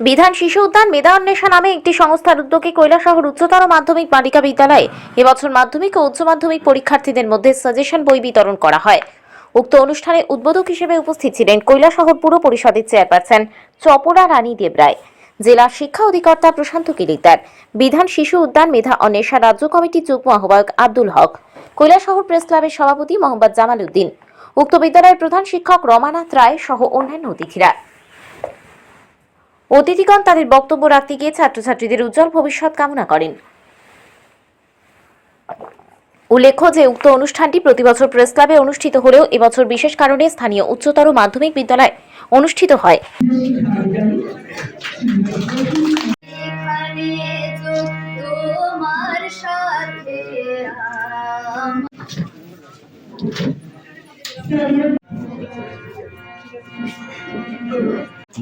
বিধান শিশু উদ্যান মেধা অন্বেষা নামে একটি সংস্থার উদ্যোগে কৈলাসহর উচ্চতর মাধ্যমিক বালিকা বিদ্যালয়ে এবছর মাধ্যমিক ও উচ্চ মাধ্যমিক পরীক্ষার্থীদের মধ্যে সাজেশন বই বিতরণ করা হয়। উক্ত অনুষ্ঠানে উদ্বোধক হিসেবে উপস্থিত ছিলেন কৈলাসহর পুর পরিষদের চেয়ারপারসন চপরা রানী দেবরায়, জেলা শিক্ষা অধিকর্তা প্রশান্ত কিলিকদার বিধান শিশু উদ্যান মেধা অন্বেষা রাজ্য কমিটির যুগ্ম আহ্বায়ক আব্দুল হক, কৈলাসহর প্রেস ক্লাবের সভাপতি মোহাম্মদ জামাল উদ্দিন, উক্ত বিদ্যালয়ের প্রধান শিক্ষক রমানাথ রায় সহ অন্যান্য অতিথিরা। অতিথিগণ তাদের বক্তব্য রাখতে গিয়ে ছাত্রছাত্রীদের উজ্জ্বল ভবিষ্যৎ কামনা করেন। উল্লেখ্য যে, উক্ত অনুষ্ঠানটি প্রতিবছর প্রেস ক্লাবে অনুষ্ঠিত হলেও এবছর বিশেষ কারণে স্থানীয় উচ্চতর মাধ্যমিক বিদ্যালয়ে অনুষ্ঠিত হয়।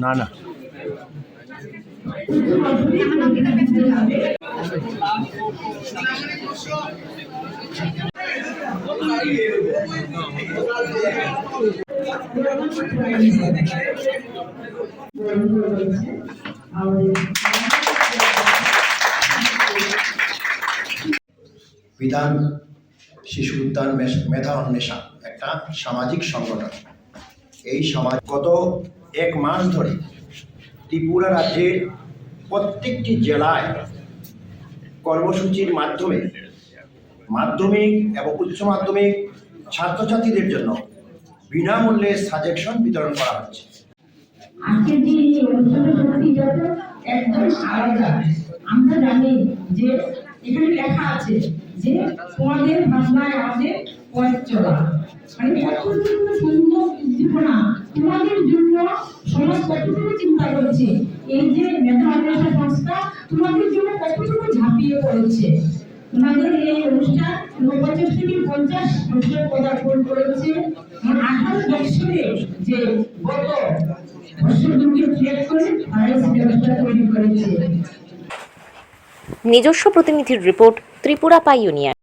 না না। বিধান শিশু উদ্যান মেধা অন্বেষা একটা সামাজিক সংগঠন। এই সমাজ গত এক মাস ধরে ত্রিপুরা রাজ্যের প্রত্যেকটি জেলায় কর্মসূচির মাধ্যমে মাধ্যমিক এবং উচ্চ মাধ্যমিক ছাত্রছাত্রীদের জন্য বিনামূল্যে সাজেকশন বিতরণ করা হচ্ছে। আজকের যে একদম আলাদা। আমরা জানি যে এখানে লেখা আছে যে তোমাদের ভাবনায় আমাদের পথ চলা। মানে কতটুকু সুন্দর উদ্দীপনা। তোমাদের জন্য সমাজ কতটুকু চিন্তা করছে? এই যে মেধা সংস্থা তোমাদের জন্য কতটুকু ঝাঁপিয়ে পড়েছে? তোমাদের এই অনুষ্ঠান ঊনপঞ্চাশ থেকে পঞ্চাশ বছর পদার্পণ করেছে। মানে আঠারো বছরে যে গত নিজস্ব প্রতিনিধির রিপোর্ট ত্রিপুরা পাই ইউনিয়ন।